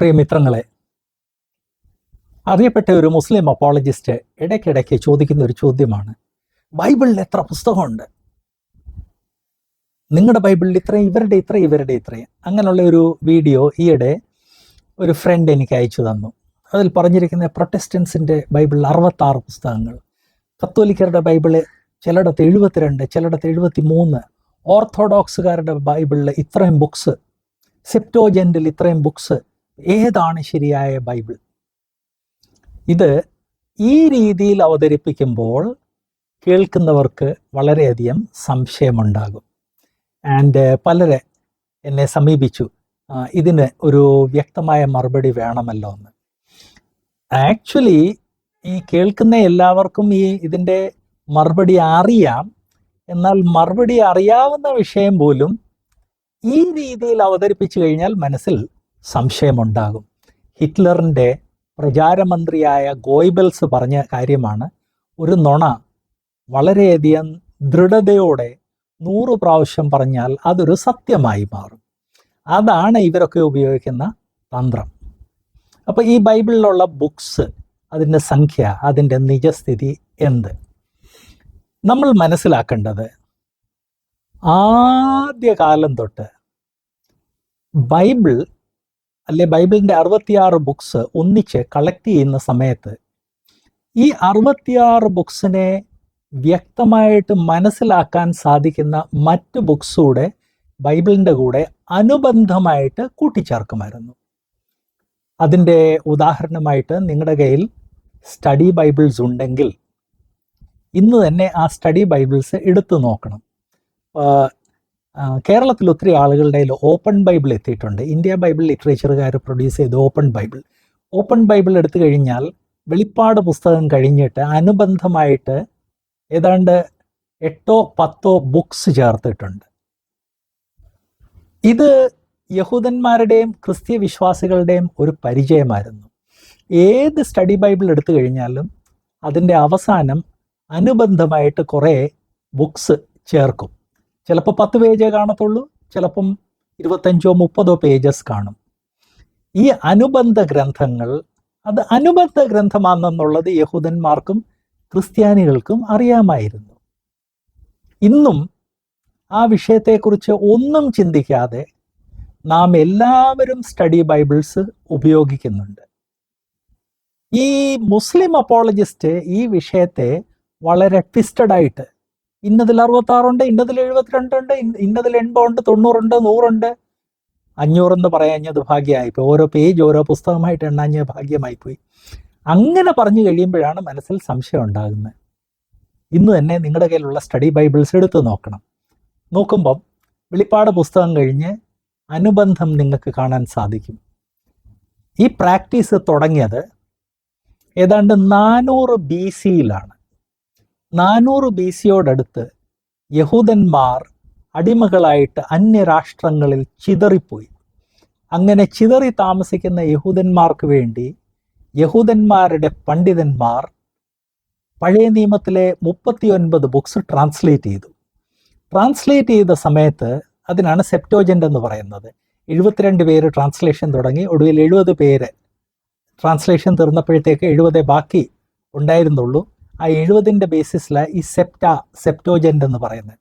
പ്രിയമിത്രങ്ങളെ അറിയപ്പെട്ട ഒരു മുസ്ലിം അപ്പോളജിസ്റ്റ് ഇടയ്ക്കിടയ്ക്ക് ചോദിക്കുന്ന ഒരു ചോദ്യമാണ്. ബൈബിളിൽ എത്ര പുസ്തകമുണ്ട്? നിങ്ങളുടെ ബൈബിളിൽ ഇത്രയും ഇവരുടെ ഇത്രയും ഇവരുടെ ഇത്രയും. അങ്ങനെയുള്ള ഒരു വീഡിയോ ഈയിടെ ഒരു ഫ്രണ്ട് എനിക്ക് അയച്ചു തന്നു. അതിൽ പറഞ്ഞിരിക്കുന്ന പ്രൊട്ടസ്റ്റൻസിന്റെ ബൈബിളിൽ അറുപത്താറ് പുസ്തകങ്ങൾ. കത്തോലിക്കരുടെ ബൈബിൾ ചിലയിടത്ത് എഴുപത്തിരണ്ട് ചിലയിടത്ത് എഴുപത്തി മൂന്ന് ഓർത്തഡോക്സുകാരുടെ ബൈബിളിൽ ഇത്രയും ബുക്സ് സെപ്റ്റോജന്റിൽ ഇത്രയും ബുക്സ് ഏതാണ് ശരിയായ ബൈബിൾ? ഇത് ഈ രീതിയിൽ അവതരിപ്പിക്കുമ്പോൾ കേൾക്കുന്നവർക്ക് വളരെയധികം സംശയമുണ്ടാകും. ആൻഡ് പലരെ എന്നെ സമീപിച്ചു. ഇതിന് ഒരു വ്യക്തമായ മറുപടി വേണമല്ലോ എന്ന്. ആക്ച്വലി ഈ കേൾക്കുന്ന എല്ലാവർക്കും ഈ ഇതിന്റെ മറുപടി അറിയാം. എന്നാൽ മറുപടി അറിയാവുന്ന വിഷയം പോലും ഈ രീതിയിൽ അവതരിപ്പിച്ചു കഴിഞ്ഞാൽ മനസ്സിൽ സംശയമുണ്ടാകും. ഹിറ്റ്ലറിന്റെ പ്രചാരമന്ത്രിയായ ഗോയ്ബൽസ് പറഞ്ഞ കാര്യമാണ് ഒരു നുണ വളരെയധികം ദൃഢതയോടെ നൂറ് പ്രാവശ്യം പറഞ്ഞാൽ അതൊരു സത്യമായി മാറും. അതാണ് ഇവരൊക്കെ ഉപയോഗിക്കുന്ന തന്ത്രം. അപ്പോൾ ഈ ബൈബിളിലുള്ള ബുക്സ് അതിന്റെ സംഖ്യ അതിന്റെ നിജസ്ഥിതി എന്ത്? നമ്മൾ മനസ്സിലാക്കേണ്ടത് ആദ്യകാലം തൊട്ട് ബൈബിൾ അല്ലെ ബൈബിളിന്റെ അറുപത്തിയാറ് ബുക്സ് ഒന്നിച്ച് കളക്ട് ചെയ്യുന്ന സമയത്ത് ഈ അറുപത്തിയാറ് ബുക്സിനെ വ്യക്തമായിട്ട് മനസ്സിലാക്കാൻ സാധിക്കുന്ന മറ്റ് ബുക്സൂടെ ബൈബിളിന്റെ കൂടെ അനുബന്ധമായിട്ട് കൂട്ടിച്ചേർക്കുമായിരുന്നു. അതിന്റെ ഉദാഹരണമായിട്ട് നിങ്ങളുടെ കയ്യിൽ സ്റ്റഡി ബൈബിൾസ് ഉണ്ടെങ്കിൽ ഇന്ന് തന്നെ ആ സ്റ്റഡി ബൈബിൾസ് എടുത്തു നോക്കണം. കേരളത്തിൽ ഒത്തിരി ആളുകളുടെ ഓപ്പൺ ബൈബിൾ എത്തിയിട്ടുണ്ട്. ഇന്ത്യ ബൈബിൾ ലിറ്ററേച്ചറുകാർ പ്രൊഡ്യൂസ് ചെയ്ത ഓപ്പൺ ബൈബിൾ ഓപ്പൺ ബൈബിൾ എടുത്തു കഴിഞ്ഞാൽ വെളിപ്പാട് പുസ്തകം കഴിഞ്ഞിട്ട് അനുബന്ധമായിട്ട് ഏതാണ്ട് എട്ടോ പത്തോ ബുക്സ് ചേർത്തിട്ടുണ്ട്. ഇത് യഹൂദന്മാരുടെയും ക്രിസ്തീയ വിശ്വാസികളുടെയും ഒരു പരിചയമായിരുന്നു. ഏത് സ്റ്റഡി ബൈബിൾ എടുത്തു കഴിഞ്ഞാലും അതിന്റെ അവസാനം അനുബന്ധമായിട്ട് കുറേ ബുക്സ് ചേർക്കും. ചിലപ്പോൾ പത്ത് പേജേ കാണത്തുള്ളൂ ചിലപ്പം ഇരുപത്തഞ്ചോ മുപ്പതോ പേജസ് കാണും. ഈ അനുബന്ധ ഗ്രന്ഥങ്ങൾ അത് അനുബന്ധ ഗ്രന്ഥമാണെന്നുള്ളത് യഹൂദന്മാർക്കും ക്രിസ്ത്യാനികൾക്കും അറിയാമായിരുന്നു. ഇന്നും ആ വിഷയത്തെക്കുറിച്ച് ഒന്നും ചിന്തിക്കാതെ നാം എല്ലാവരും സ്റ്റഡി ബൈബിൾസ് ഉപയോഗിക്കുന്നുണ്ട്. ഈ മുസ്ലിം അപ്പോളജിസ്റ്റ് ഈ വിഷയത്തെ വളരെ ട്വിസ്റ്റഡ് ആയിട്ട് അറുപത്തി ആറുണ്ട് ഇന്നതിൽ എഴുപത്തിരണ്ടുണ്ട് ഇന്ന- ഇന്നതിൽ എൺപതുണ്ട് തൊണ്ണൂറുണ്ട് നൂറുണ്ട്. അഞ്ഞൂറെന്ന് പറയാഞ്ഞത് ഭാഗ്യമായിപ്പോയി. ഓരോ പേജ് ഓരോ പുസ്തകമായിട്ട് എണ്ണാഞ്ഞ ഭാഗ്യമായിപ്പോയി. അങ്ങനെ പറഞ്ഞു കഴിയുമ്പോഴാണ് മനസ്സിൽ സംശയം ഉണ്ടാകുന്നത്. ഇന്ന് തന്നെ നിങ്ങളുടെ കയ്യിലുള്ള സ്റ്റഡി ബൈബിൾസ് എടുത്ത് നോക്കണം. നോക്കുമ്പം വെളിപ്പാട് പുസ്തകം കഴിഞ്ഞ് അനുബന്ധം നിങ്ങൾക്ക് കാണാൻ സാധിക്കും. ഈ പ്രാക്ടീസ് തുടങ്ങിയത് ഏതാണ്ട് നാനൂറ് ബി സിയിലാണ് നാനൂറ് ബി സിയോടടുത്ത് യഹൂദന്മാർ അടിമകളായിട്ട് അന്യരാഷ്ട്രങ്ങളിൽ ചിതറിപ്പോയി. അങ്ങനെ ചിതറി താമസിക്കുന്ന യഹൂദന്മാർക്ക് വേണ്ടി യഹൂദന്മാരുടെ പണ്ഡിതന്മാർ പഴയ നിയമത്തിലെ മുപ്പത്തിയൊൻപത് ബുക്സ് ട്രാൻസ്ലേറ്റ് ചെയ്തു. ട്രാൻസ്ലേറ്റ് ചെയ്ത സമയത്ത് അതിനാണ് സെപ്റ്റോജന്റ് എന്ന് പറയുന്നത്. എഴുപത്തിരണ്ട് പേര് ട്രാൻസ്ലേഷൻ തുടങ്ങി ഒടുവിൽ എഴുപത് പേര് ട്രാൻസ്ലേഷൻ തീർന്നപ്പോഴത്തേക്ക് എഴുപതേ ബാക്കി ഉണ്ടായിരുന്നുള്ളൂ. ആ എഴുപതിന്റെ ബേസിസിൽ ഈ സെപ്റ്റ സെപ്റ്റോജന്റ് എന്ന് പറയുന്നത്.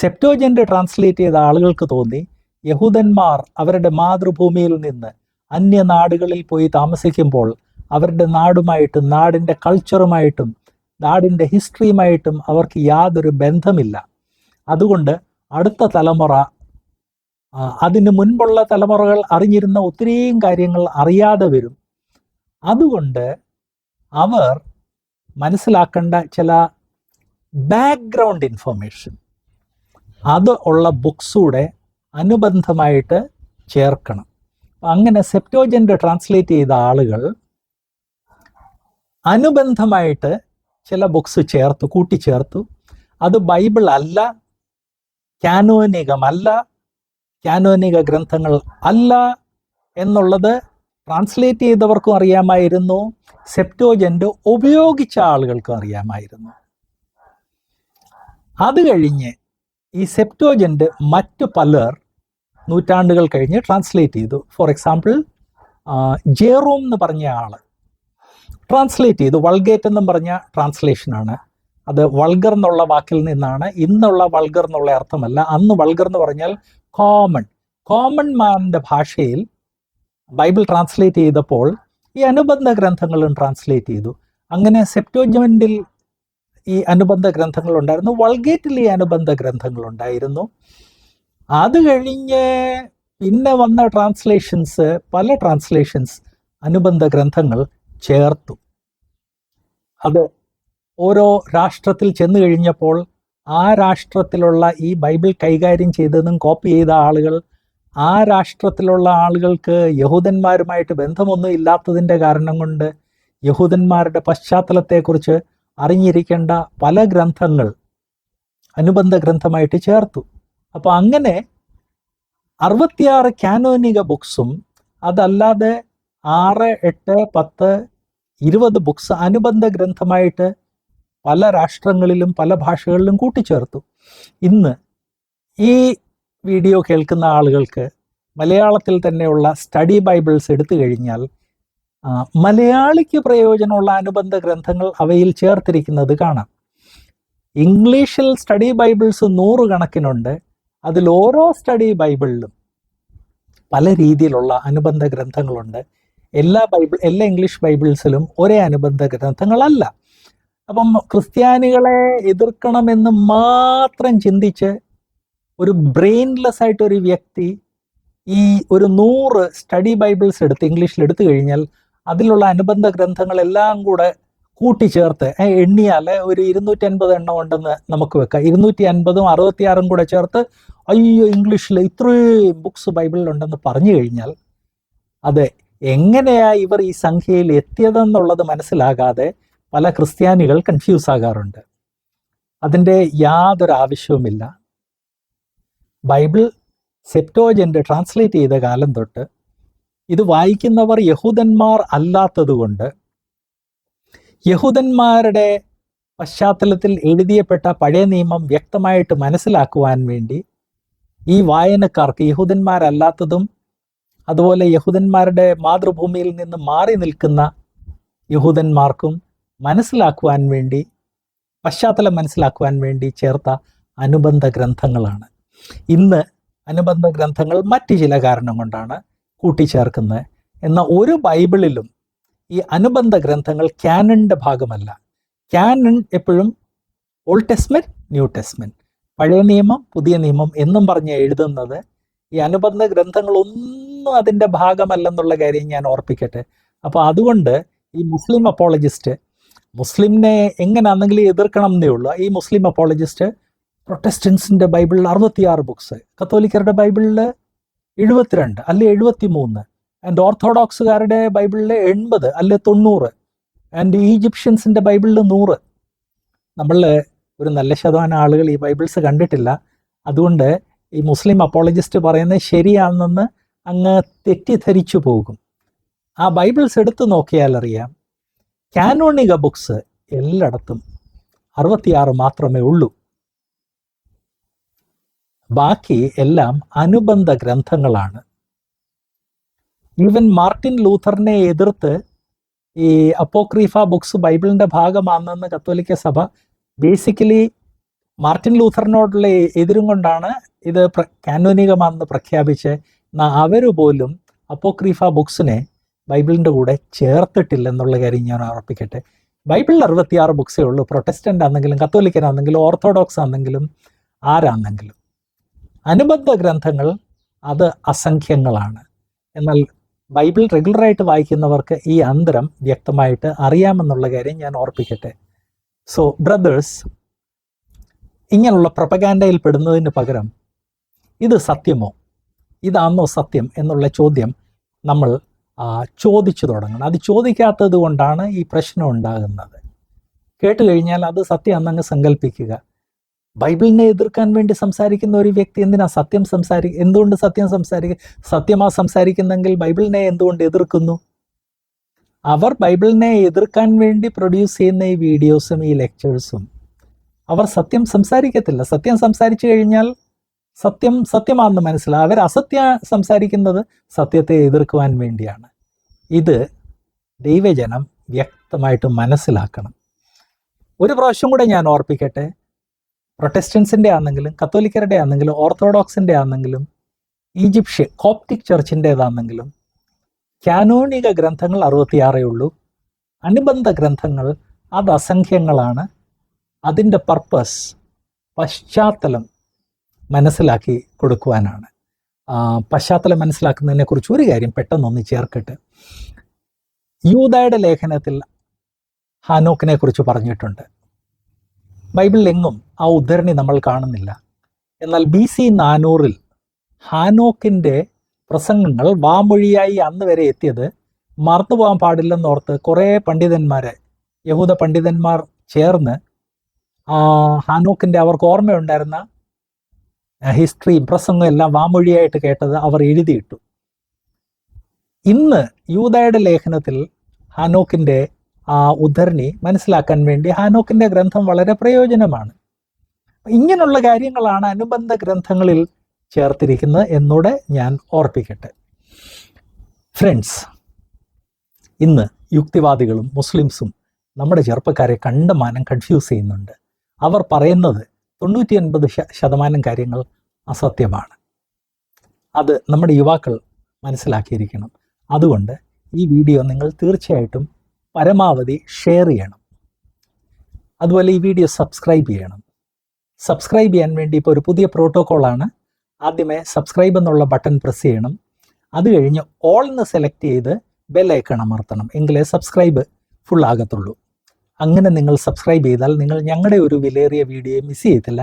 സെപ്റ്റോജന്റ് ട്രാൻസ്ലേറ്റ് ചെയ്ത ആളുകൾക്ക് തോന്നി യഹൂദന്മാർ അവരുടെ മാതൃഭൂമിയിൽ നിന്ന് അന്യ നാടുകളിൽ പോയി താമസിക്കുമ്പോൾ അവരുടെ നാടുമായിട്ടും നാടിന്റെ കൾച്ചറുമായിട്ടും നാടിന്റെ ഹിസ്റ്ററിയുമായിട്ടും അവർക്ക് യാതൊരു ബന്ധമില്ല. അതുകൊണ്ട് അടുത്ത തലമുറ അതിന് മുൻപുള്ള തലമുറകൾ അറിഞ്ഞിരുന്ന ഒത്തിരിയും കാര്യങ്ങൾ അറിയാതെ വരും. അതുകൊണ്ട് അവർ മനസ്സിലാക്കേണ്ട ചില ബാക്ക്ഗ്രൗണ്ട് ഇൻഫർമേഷൻ അത് ഉള്ള ബുക്സൂടെ അനുബന്ധമായിട്ട് ചേർക്കണം. അങ്ങനെ സെപ്റ്റോജന്റ് ട്രാൻസ്ലേറ്റ് ചെയ്ത ആളുകൾ അനുബന്ധമായിട്ട് ചില ബുക്സ് ചേർത്തു കൂട്ടിച്ചേർത്തു. അത് ബൈബിൾ അല്ല കാനോനികമല്ല കാനോനിക ഗ്രന്ഥങ്ങൾ അല്ല എന്നുള്ളത് ട്രാൻസ്ലേറ്റ് ചെയ്തവർക്കും അറിയാമായിരുന്നു. സെപ്റ്റോജന്റ് ഉപയോഗിച്ച ആളുകൾക്കും അറിയാമായിരുന്നു. അത് കഴിഞ്ഞ് ഈ സെപ്റ്റോജന്റ് മറ്റു പലർ നൂറ്റാണ്ടുകൾ കഴിഞ്ഞ് ട്രാൻസ്ലേറ്റ് ചെയ്തു. ഫോർ എക്സാമ്പിൾ ജെറോം എന്ന് പറഞ്ഞ ആൾ ട്രാൻസ്ലേറ്റ് ചെയ്തു. വൾഗേറ്റ് എന്നും പറഞ്ഞ ട്രാൻസ്ലേഷനാണ് അത് വൾഗർ എന്നുള്ള വാക്കിൽ നിന്നാണ്. ഇന്നുള്ള വൾഗർ എന്നുള്ള അർത്ഥമല്ല. അന്ന് വൾഗർ എന്ന് പറഞ്ഞാൽ കോമൺ കോമൺ മാന്റെ ഭാഷയിൽ ബൈബിൾ ട്രാൻസ്ലേറ്റ് ചെയ്തപ്പോൾ ഈ അനുബന്ധ ഗ്രന്ഥങ്ങളും ട്രാൻസ്ലേറ്റ് ചെയ്തു. അങ്ങനെ സെപ്റ്റോജ്മെന്റിൽ ഈ അനുബന്ധ ഗ്രന്ഥങ്ങൾ ഉണ്ടായിരുന്നു വൾഗേറ്റിൽ ഈ അനുബന്ധ ഗ്രന്ഥങ്ങൾ ഉണ്ടായിരുന്നു അത് കഴിഞ്ഞ് പിന്നെ വന്ന ട്രാൻസ്ലേഷൻസ് പല ട്രാൻസ്ലേഷൻസ് അനുബന്ധ ഗ്രന്ഥങ്ങൾ ചേർത്തു. അത് ഓരോ രാഷ്ട്രത്തിൽ ചെന്നു കഴിഞ്ഞപ്പോൾ ആ രാഷ്ട്രത്തിലുള്ള ഈ ബൈബിൾ കൈകാര്യം ചെയ്തതും കോപ്പി ചെയ്ത ആളുകൾ ആ രാഷ്ട്രത്തിലുള്ള ആളുകൾക്ക് യഹൂദന്മാരുമായിട്ട് ബന്ധമൊന്നും ഇല്ലാത്തതിന്റെ കാരണം കൊണ്ട് യഹൂദന്മാരുടെ പശ്ചാത്തലത്തെക്കുറിച്ച് അറിഞ്ഞിരിക്കേണ്ട പല ഗ്രന്ഥങ്ങൾ അനുബന്ധ ഗ്രന്ഥമായിട്ട് ചേർത്തു. അപ്പോൾ അങ്ങനെ അറുപത്തിയാറ് കാനോനിക ബുക്സും അതല്ലാതെ ആറ് എട്ട് പത്ത് ഇരുപത് ബുക്സ് അനുബന്ധ ഗ്രന്ഥമായിട്ട് പല രാഷ്ട്രങ്ങളിലും പല ഭാഷകളിലും കൂട്ടിച്ചേർത്തു. ഇന്ന് ഈ വീഡിയോ കേൾക്കുന്ന ആളുകൾക്ക് മലയാളത്തിൽ തന്നെയുള്ള സ്റ്റഡി ബൈബിൾസ് എടുത്തു കഴിഞ്ഞാൽ മലയാളിക്ക് പ്രയോജനമുള്ള അനുബന്ധ ഗ്രന്ഥങ്ങൾ അവയിൽ ചേർത്തിരിക്കുന്നത് കാണാം. ഇംഗ്ലീഷിൽ സ്റ്റഡി ബൈബിൾസ് നൂറുകണക്കിനുണ്ട്. അതിൽ ഓരോ സ്റ്റഡി ബൈബിളിലും പല രീതിയിലുള്ള അനുബന്ധ ഗ്രന്ഥങ്ങളുണ്ട്. എല്ലാ ബൈബിൾ എല്ലാ ഇംഗ്ലീഷ് ബൈബിൾസിലും ഒരേ അനുബന്ധ ഗ്രന്ഥങ്ങളല്ല. അപ്പം ക്രിസ്ത്യാനികളെ എതിർക്കണമെന്ന് മാത്രം ചിന്തിച്ച് ഒരു ബ്രെയിൻലെസ് ആയിട്ട് ഒരു വ്യക്തി ഈ ഒരു നൂറ് സ്റ്റഡി ബൈബിൾസ് എടുത്ത് ഇംഗ്ലീഷിൽ എടുത്തു കഴിഞ്ഞാൽ അതിലുള്ള അനുബന്ധ ഗ്രന്ഥങ്ങളെല്ലാം കൂടെ കൂട്ടിച്ചേർത്ത് എണ്ണിയാൽ ഒരു ഇരുന്നൂറ്റി അൻപത് എണ്ണം ഉണ്ടെന്ന് നമുക്ക് വെക്കാം. ഇരുന്നൂറ്റി അൻപതും അറുപത്തിയാറും കൂടെ ചേർത്ത് അയ്യോ ഇംഗ്ലീഷിൽ ഇത്രയും ബുക്സ് ബൈബിളിലുണ്ടെന്ന് പറഞ്ഞു കഴിഞ്ഞാൽ അത് എങ്ങനെയാ ഇവർ ഈ സംഖ്യയിൽ എത്തിയതെന്നുള്ളത് മനസ്സിലാകാതെ പല ക്രിസ്ത്യാനികൾ കൺഫ്യൂസ് ആകാറുണ്ട്. അതിന്റെ യാതൊരു ആവശ്യവുമില്ല. ബൈബിൾ സെപ്റ്റോജന്റ് ട്രാൻസ്ലേറ്റ് ചെയ്ത കാലം തൊട്ട് ഇത് വായിക്കുന്നവർ യഹൂദന്മാർ അല്ലാത്തതുകൊണ്ട് യഹൂദന്മാരുടെ പശ്ചാത്തലത്തിൽ എഴുതിയപ്പെട്ട പഴയ നിയമം വ്യക്തമായിട്ട് മനസ്സിലാക്കുവാൻ വേണ്ടി ഈ വായനക്കാർക്ക് യഹൂദന്മാരല്ലാത്തതും അതുപോലെ യഹൂദന്മാരുടെ മാതൃഭൂമിയിൽ നിന്ന് മാറി നിൽക്കുന്ന യഹൂദന്മാർക്കും മനസ്സിലാക്കുവാൻ വേണ്ടി പശ്ചാത്തലം മനസ്സിലാക്കുവാൻ വേണ്ടി ചേർത്ത അനുബന്ധ ഗ്രന്ഥങ്ങളാണ്. ഇന്ന് അനുബന്ധ ഗ്രന്ഥങ്ങൾ മറ്റു ചില കാരണം കൊണ്ടാണ് കൂട്ടിച്ചേർക്കുന്നത്. എന്നാൽ ഒരു ബൈബിളിലും ഈ അനുബന്ധ ഗ്രന്ഥങ്ങൾ ക്യാനണിന്റെ ഭാഗമല്ല. ക്യാനൺ എപ്പോഴും ഓൾഡ് ടെസ്മെന്റ് ന്യൂ ടെസ്മെന്റ് പഴയ നിയമം പുതിയ നിയമം എന്നും പറഞ്ഞ് എഴുതുന്നത് ഈ അനുബന്ധ ഗ്രന്ഥങ്ങളൊന്നും അതിന്റെ ഭാഗമല്ലെന്നുള്ള കാര്യം ഞാൻ ഓർപ്പിക്കട്ടെ. അപ്പോൾ അതുകൊണ്ട് ഈ മുസ്ലിം അപ്പോളജിസ്റ്റ് മുസ്ലിമിനെ എങ്ങനെയാണെങ്കിലും എതിർക്കണം എന്നേ ഉള്ളൂ. ഈ മുസ്ലിം അപ്പോളജിസ്റ്റ് പ്രൊട്ടസ്റ്റൻസിന്റെ ബൈബിളിൽ അറുപത്തിയാറ് ബുക്സ്. കത്തോലിക്കരുടെ ബൈബിളിൽ എഴുപത്തിരണ്ട് അല്ലെ എഴുപത്തി മൂന്ന് ആൻഡ് ഓർത്തഡോക്സുകാരുടെ ബൈബിളിൽ എൺപത് അല്ലെ തൊണ്ണൂറ്. ആൻഡ് ഈജിപ്ഷ്യൻസിന്റെ ബൈബിളിൽ നൂറ്. നമ്മൾ ഒരു നല്ല ശതമാനം ആളുകൾ ഈ ബൈബിൾസ് കണ്ടിട്ടില്ല. അതുകൊണ്ട് ഈ മുസ്ലിം അപ്പോളജിസ്റ്റ് പറയുന്നത് ശരിയാണെന്ന് അങ്ങ് തെറ്റിദ്ധരിച്ചു പോകും. ആ ബൈബിൾസ് എടുത്തു നോക്കിയാൽ അറിയാം. കാനോണിക ബുക്സ് എല്ലായിടത്തും അറുപത്തിയാറ് മാത്രമേ ഉള്ളൂ. ബാക്കി എല്ലാം അനുബന്ധ ഗ്രന്ഥങ്ങളാണ്. ഈവൻ മാർട്ടിൻ ലൂഥറിനെ എതിർത്ത് ഈ അപ്പോക്രീഫ ബുക്സ് ബൈബിളിന്റെ ഭാഗമാണെന്ന് കത്തോലിക്ക സഭ ബേസിക്കലി മാർട്ടിൻ ലൂഥറിനോടുള്ള എതിരും കൊണ്ടാണ് ഇത് കാനോനികമാണെന്ന് പ്രഖ്യാപിച്ച് അവർ പോലും അപ്പോക്രീഫ ബുക്സിനെ ബൈബിളിന്റെ കൂടെ ചേർത്തിട്ടില്ല എന്നുള്ള കാര്യം ഞാൻ ഉറപ്പിക്കട്ടെ. ബൈബിളിൽ അറുപത്തിയാറ് ബുക്സേ ഉള്ളൂ. പ്രൊട്ടസ്റ്റന്റ് ആണെങ്കിലും കത്തോലിക്കനാണെങ്കിലും ഓർത്തഡോക്സ് ആണെങ്കിലും ആരാണെങ്കിലും. അനുബന്ധ ഗ്രന്ഥങ്ങൾ അത് അസംഖ്യങ്ങളാണ്. എന്നാൽ ബൈബിൾ റെഗുലറായിട്ട് വായിക്കുന്നവർക്ക് ഈ അന്തരം വ്യക്തമായിട്ട് അറിയാമെന്നുള്ള കാര്യം ഞാൻ ഓർപ്പിക്കട്ടെ. സോ ബ്രദേഴ്സ് ഇങ്ങനെയുള്ള പ്രപകാൻഡയിൽ പെടുന്നതിന് പകരം ഇത് സത്യമോ? ഇതാണോ സത്യം എന്നുള്ള ചോദ്യം നമ്മൾ ചോദിച്ചു തുടങ്ങണം. അത് ചോദിക്കാത്തത് കൊണ്ടാണ് ഈ പ്രശ്നം ഉണ്ടാകുന്നത്. കേട്ടുകഴിഞ്ഞാൽ അത് എന്നങ്ങ് സങ്കല്പിക്കുക ബൈബിളിനെ എതിർക്കാൻ വേണ്ടി സംസാരിക്കുന്ന ഒരു വ്യക്തി എന്തിനാ സത്യം സംസാരി എന്തുകൊണ്ട് സത്യം സംസാരിക്കുക സത്യമാ സംസാരിക്കുന്നെങ്കിൽ ബൈബിളിനെ എന്തുകൊണ്ട് എതിർക്കുന്നു? അവർ ബൈബിളിനെ എതിർക്കാൻ വേണ്ടി പ്രൊഡ്യൂസ് ചെയ്യുന്ന ഈ വീഡിയോസും ഈ ലെക്ചേഴ്സും അവർ സത്യം സംസാരിക്കത്തില്ല. സത്യം സംസാരിച്ചു കഴിഞ്ഞാൽ സത്യം സത്യമാണെന്ന് മനസ്സിലാവും. അവർ അസത്യ സംസാരിക്കുന്നത് സത്യത്തെ എതിർക്കുവാൻ വേണ്ടിയാണ്. ഇത് ദൈവജനം വ്യക്തമായിട്ട് മനസ്സിലാക്കണം. ഒരു പ്രാവശ്യം കൂടെ ഞാൻ ഓർപ്പിക്കട്ടെ. പ്രൊട്ടസ്റ്റൻസിന്റെ ആണെങ്കിലും കത്തോലിക്കരുടെ ആണെങ്കിലും ഓർത്തഡോക്സിന്റെ ആണെങ്കിലും ഈജിപ്ഷ്യൻ കോപ്റ്റിക് ചർച്ചിന്റേതാണെങ്കിലും കാനോണിക ഗ്രന്ഥങ്ങൾ അറുപത്തിയാറേ ഉള്ളൂ. അനുബന്ധ ഗ്രന്ഥങ്ങൾ അത് അസംഖ്യങ്ങളാണ്. അതിന്റെ പർപ്പസ് പശ്ചാത്തലം മനസ്സിലാക്കി കൊടുക്കുവാനാണ്. പശ്ചാത്തലം മനസ്സിലാക്കുന്നതിനെ കുറിച്ച് ഒരു കാര്യം പെട്ടെന്നൊന്ന് ചേർക്കട്ടെ. യൂതയുടെ ലേഖനത്തിൽ ഹാനോക്കിനെ കുറിച്ച് പറഞ്ഞിട്ടുണ്ട്. ബൈബിളിൽ എങ്ങും ആ ഉദ്ധരണി നമ്മൾ കാണുന്നില്ല. എന്നാൽ ബി സി നാനൂറിൽ ഹാനോക്കിന്റെ പ്രസംഗങ്ങൾ വാമൊഴിയായി അന്ന് വരെ എത്തിയത് മറന്നു പോകാൻ പാടില്ലെന്നോർത്ത് കുറേ പണ്ഡിതന്മാരെ യഹൂദ പണ്ഡിതന്മാർ ചേർന്ന് ഹാനോക്കിന്റെ അവർക്ക് ഓർമ്മയുണ്ടായിരുന്ന ഹിസ്റ്ററി പ്രസംഗം എല്ലാം വാമൊഴിയായിട്ട് കേട്ടത് അവർ എഴുതിയിട്ടു. ഇന്ന് യൂതയുടെ ലേഖനത്തിൽ ഹാനോക്കിന്റെ ആ ഉദ്ധരണി മനസ്സിലാക്കാൻ വേണ്ടി ഹാനോക്കിന്റെ ഗ്രന്ഥം വളരെ പ്രയോജനമാണ്. ഇങ്ങനെയുള്ള കാര്യങ്ങളാണ് അനുബന്ധ ഗ്രന്ഥങ്ങളിൽ ചേർത്തിരിക്കുന്നത് എന്നൂടെ ഞാൻ ഓർപ്പിക്കട്ടെ. ഫ്രണ്ട്സ് ഇന്ന് യുക്തിവാദികളും മുസ്ലിംസും നമ്മുടെ ചെറുപ്പക്കാരെ കണ്ടമാനം കൺഫ്യൂസ് ചെയ്യുന്നുണ്ട്. അവർ പറയുന്നത് തൊണ്ണൂറ്റി ഒൻപത് ശതമാനം കാര്യങ്ങൾ അസത്യമാണ്. അത് നമ്മുടെ യുവാക്കൾ മനസ്സിലാക്കിയിരിക്കണം. അതുകൊണ്ട് ഈ വീഡിയോ നിങ്ങൾ തീർച്ചയായിട്ടും പരമാവധി ഷെയർ ചെയ്യണം. അതുപോലെ ഈ വീഡിയോ സബ്സ്ക്രൈബ് ചെയ്യണം. സബ്സ്ക്രൈബ് ചെയ്യാൻ വേണ്ടി ഇപ്പോൾ ഒരു പുതിയ പ്രോട്ടോക്കോളാണ് ആദ്യമേ സബ്സ്ക്രൈബ് എന്നുള്ള ബട്ടൺ പ്രസ് ചെയ്യണം. അത് കഴിഞ്ഞ് ഓൾ എന്ന് സെലക്ട് ചെയ്ത് ബെൽ അമർത്തണം. എങ്കിലേ സബ്സ്ക്രൈബ് ഫുൾ ആകത്തുള്ളൂ. അങ്ങനെ നിങ്ങൾ സബ്സ്ക്രൈബ് ചെയ്താൽ നിങ്ങൾ ഞങ്ങളുടെ ഒരു വിലയേറിയ വീഡിയോ മിസ് ചെയ്യത്തില്ല.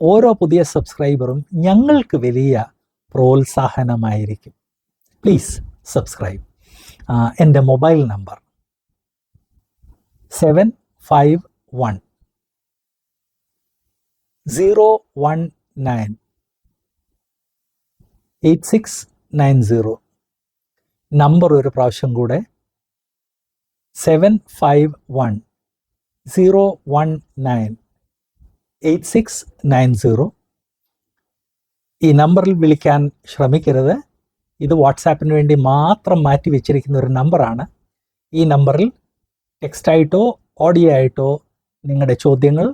ഓരോ പുതിയ സബ്സ്ക്രൈബറും ഞങ്ങൾക്ക് വലിയ പ്രോത്സാഹനമായിരിക്കും. പ്ലീസ് സബ്സ്ക്രൈബ് എന്റെ mobile number seven five one zero one nine eight six nine zero number ഒരു പ്രാവശ്യം കൂടെ. Seven five one zero one nine eight six nine zero ഈ നമ്പറിൽ വിളിക്കാൻ ശ്രമിക്കരുത്. ഇത് വാട്സാപ്പിന് വേണ്ടി മാത്രം മാറ്റി വെച്ചിരിക്കുന്ന ഒരു നമ്പറാണ് ഈ നമ്പറിൽ ടെക്സ്റ്റായിട്ടോ ഓഡിയോ ആയിട്ടോ നിങ്ങളുടെ ചോദ്യങ്ങൾ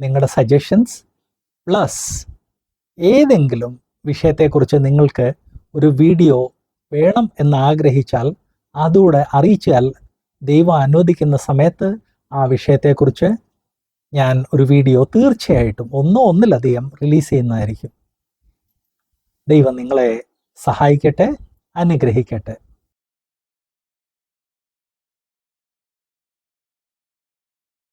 നിങ്ങളുടെ സജഷൻസ് പ്ലസ് ഏതെങ്കിലും വിഷയത്തെക്കുറിച്ച് നിങ്ങൾക്ക് ഒരു വീഡിയോ വേണം എന്ന് ആഗ്രഹിച്ചാൽ അതുകൂടെ അറിയിച്ചാൽ ദൈവം അനുവദിക്കുന്ന സമയത്ത് ആ വിഷയത്തെക്കുറിച്ച് ഞാൻ ഒരു വീഡിയോ തീർച്ചയായിട്ടും ഒന്നോ ഒന്നിലധികം റിലീസ് ചെയ്യുന്നതായിരിക്കും. ദൈവം നിങ്ങളെ സഹായിക്കട്ടെ അനുഗ്രഹിക്കട്ടെ.